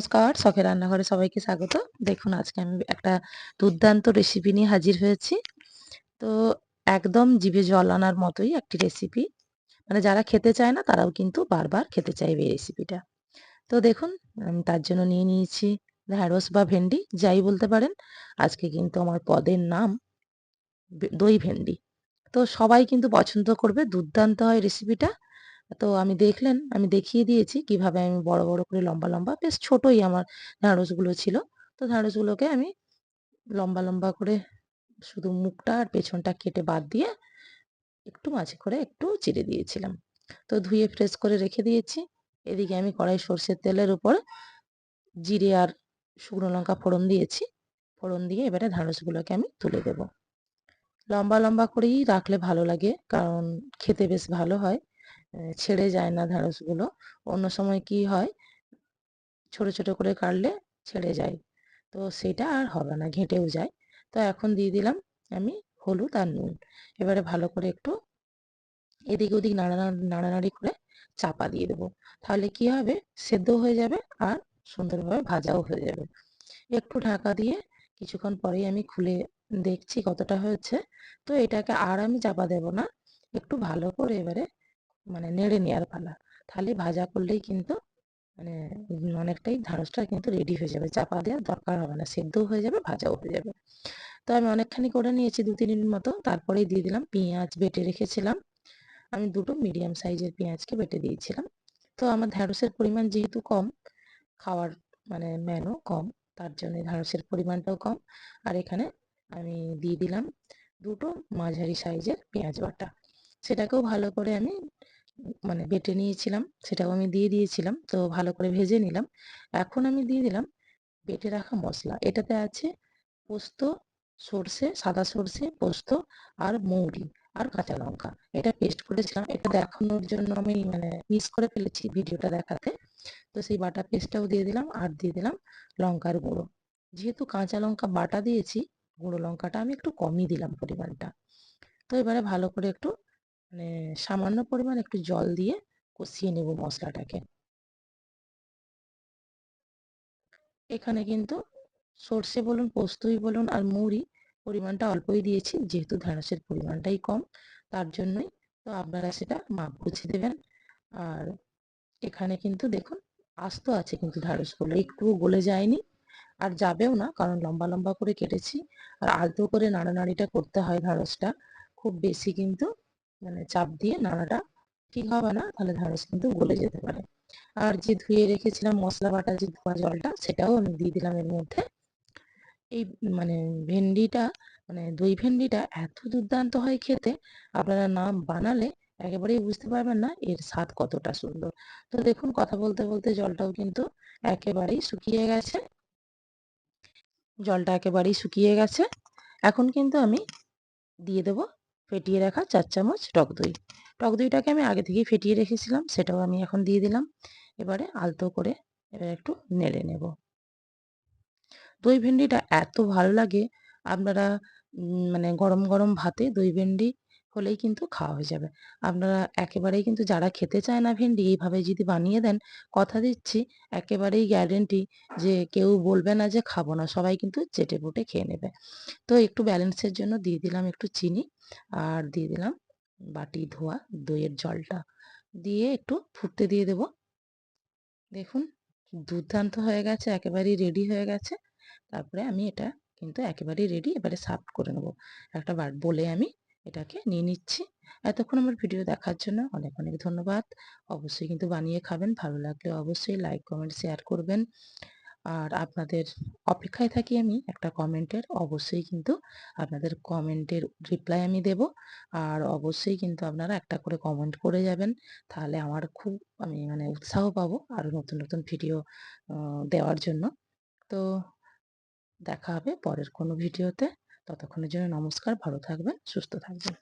নমস্কার, শখের রান্নাঘরে সবাইকে স্বাগত। দেখুন, আজকে আমি একটা দুর্দান্ত রেসিপি নিয়ে হাজির হয়েছি। তো একদম জিভে জল আনার মতোই একটি রেসিপি মানে যারা খেতে চায় না, তারাও কিন্তু বারবার খেতে চাইবে এই রেসিপিটা তো দেখুন, আমি তার জন্য নিয়ে নিয়েছি ঢ্যাঁড়স বা ভেন্ডি, যাই বলতে পারেন। আজকে কিন্তু আমার পদের নাম দই ভেন্ডি। তো সবাই কিন্তু পছন্দ করবে দুর্দান্ত হয় রেসিপিটা তো আমি দেখলেন, আমি দেখিয়ে দিয়েছি কীভাবে আমি বড় বড় করে লম্বা লম্বা, বেশ ছোটই আমার ঢ্যাঁড়সগুলো ছিল। তো ঢ্যাঁড়সগুলোকে আমি লম্বা লম্বা করে শুধু মুখটা আর পেছনটা কেটে বাদ দিয়ে একটু মাঝে করে একটু চিড়ে দিয়েছিলাম। তো ধুয়ে ফ্রেশ করে রেখে দিয়েছি। এদিকে আমি কড়াই সর্ষের তেলের উপর জিরে আর শুকনো লঙ্কা ফোড়ন দিয়েছি। ফোড়ন দিয়ে এবারে ঢ্যাঁড়সগুলোকে আমি তুলে দেব। লম্বা লম্বা করেই রাখলে ভালো লাগে, কারণ খেতে বেশ ভালো হয়। ছেড়ে যায় না ঢ্যাঁড়সগুলো অন্য সময় কি হয়? ছোট ছোট করে কাটলে ছেড়ে যায়। তো সেটা আর হবে না, ঘেঁটেও যায়। তো এখন দিয়ে দিলাম আমি হলুদ আর নুন। এবারে ভালো করে একটু এদিক ওদিক নাড়া নাড়ানাড়ি করে চাপা দিয়ে দেবো। তাহলে কি হবে? সেদ্ধ হয়ে যাবে আর সুন্দরভাবে ভাজাও হয়ে যাবে। একটু ঢাকা দিয়ে কিছুক্ষণ পরেই আমি খুলে দেখছি কতটা হয়েছে। তো এটাকে আর আমি চাপা দেব না। একটু ভালো করে এবারে মানে নেড়ে নেওয়ার পালা তাহলে ভাজা করলেই কিন্তু মানে অনেকটাই ঢ্যাঁড়সটা কিন্তু রেডি হয়ে যাবে। চাপা দেওয়ার দরকার হবে না, সেদ্ধও হয়ে যাবে, ভাজাও হয়ে যাবে। তো আমি অনেকখানি করে নিয়েছি দু তিন মিনিট মতো। তারপরেই দিয়ে দিলাম পেঁয়াজ বেটে রেখেছিলাম। আমি দুটো মিডিয়াম সাইজের পেঁয়াজকে বেটে দিয়েছিলাম। তো আমার ঢ্যাঁড়সের পরিমাণ যেহেতু কম, খাওয়ার মানে ম্যানও কম, তার জন্য ঢ্যাঁড়সের পরিমাণটাও কম। আর এখানে আমি দিয়ে দিলাম দুটো মাঝারি সাইজের পেঁয়াজ বাটা। সেটাকেও ভালো করে আমি মানে বেটে নিয়েছিলাম, সেটাও আমি দিয়ে দিয়েছিলাম, তো ভালো করে ভেজে নিলাম। এখন আমি দিয়ে দিলাম বেটে রাখা মশলা এটাতে আছে পোস্ত, সর্ষে, সাদা সর্ষে, পোস্ত আর মৌরি আর কাঁচা লঙ্কা। এটা পেস্ট করেছিলাম। এটা দেখানোর জন্য আমি মানে মিস করে ফেলেছি ভিডিওটা দেখাতে। তো সেই বাটা পেস্টটাও দিয়ে দিলাম আর দিয়ে দিলাম লঙ্কার গুঁড়ো। যেহেতু কাঁচা লঙ্কা বাটা দিয়েছি, গুঁড়ো লঙ্কাটা আমি একটু কমই দিলাম পরিমাণটা। তো এবারে ভালো করে একটু মানে সামান্য পরিমাণ একটু জল দিয়ে কষিয়ে নেব মশলাটাকে। এখানে কিন্তু সর্ষে বলুন, পোস্তই বলুন আর মুড়ি পরিমাণটা অল্পই দিয়েছি, যেহেতু ঢেঁড়সের পরিমাণটাই কম, তার জন্যই তো আপনারা সেটা মাপ বুঝে দেবেন। আর এখানে কিন্তু দেখুন, আস্ত আছে কিন্তু ঢ্যাঁড়সগুলো একটু গলে যায়নি। আর যাবেও না, কারণ লম্বা লম্বা করে কেটেছি। আর আলতো করে নাড়ানাড়িটা করতে হয় ঢ্যাঁড়সটা খুব বেশি কিন্তু মানে চাপ দিয়ে নাড়াটা ঠিক হবে না, তাহলে ঢ্যাঁড়স কিন্তু গলে যেতে পারে। আর যে ধুয়ে রেখেছিলাম মশলা বাটা, যে ধোয়া জলটা, সেটাও আমি দিয়ে দিলাম এর মধ্যে। এই মানে ভেন্ডিটা মানে দই ভেন্ডিটা এত দুর্দান্ত হয় খেতে, আপনারা না বানালে একেবারেই বুঝতে পারবেন না এর স্বাদ কতটা সুন্দর। তো দেখুন, কথা বলতে বলতে জলটাও কিন্তু একেবারেই শুকিয়ে গেছে। জলটা একেবারেই শুকিয়ে গেছে। এখন কিন্তু আমি দিয়ে দেবো ফেটিয়ে রাখা চার চামচ টক দই। টক দইটাকে আমি আগে থেকেই ফেটিয়ে রেখেছিলাম, সেটাও আমি এখন দিয়ে দিলাম। এবারে আলতো করে এবার একটু নেড়ে নেব। দই ভেন্ডিটা এত ভালো লাগে, আপনারা মানে গরম গরম ভাতে দই ভেন্ডি হলেই কিন্তু খাওয়া হয়ে যাবে। আপনারা একেবারেই কিন্তু যারা খেতে চায় না ভেন্ডি, এইভাবে যদি বানিয়ে দেন, কথা দিচ্ছি, একেবারেই গ্যারেন্টি যে কেউ বলবে না যে খাব না, সবাই কিন্তু চেটে পুটে খেয়ে নেবে। তো একটু ব্যালেন্সের জন্য দিয়ে দিলাম একটু চিনি আর দিয়ে দিলাম বাটি ধোয়া, দইয়ের জলটা। দিয়ে একটু ফুটতে দিয়ে দেব। দেখুন, দুর্দান্ত হয়ে গেছে, একেবারেই রেডি হয়ে গেছে। তারপরে আমি এটা কিন্তু একেবারেই রেডি এবারে সার্ভ করে নেব। একটা বার বলে আমি এটাকে নিয়ে নিচ্ছি। এতক্ষণ আমার ভিডিও দেখার জন্য অনেক অনেক ধন্যবাদ। অবশ্যই কিন্তু বানিয়ে খাবেন, ভালো লাগলে অবশ্যই লাইক কমেন্ট শেয়ার করবেন। আর আপনাদের অপেক্ষায় থাকি আমি একটা কমেন্টের, অবশ্যই কিন্তু আপনাদের কমেন্টের রিপ্লাই আমি দেব। আর অবশ্যই কিন্তু আপনারা একটা করে কমেন্ট করে যাবেন। তাহলে আমার খুব, আমি মানে উৎসাহ পাবো আরও নতুন নতুন ভিডিও দেওয়ার জন্য। তো দেখা হবে পরের কোনো ভিডিওতে। ততক্ষণের জন্য নমস্কার ভালো থাকবেন সুস্থ থাকবেন।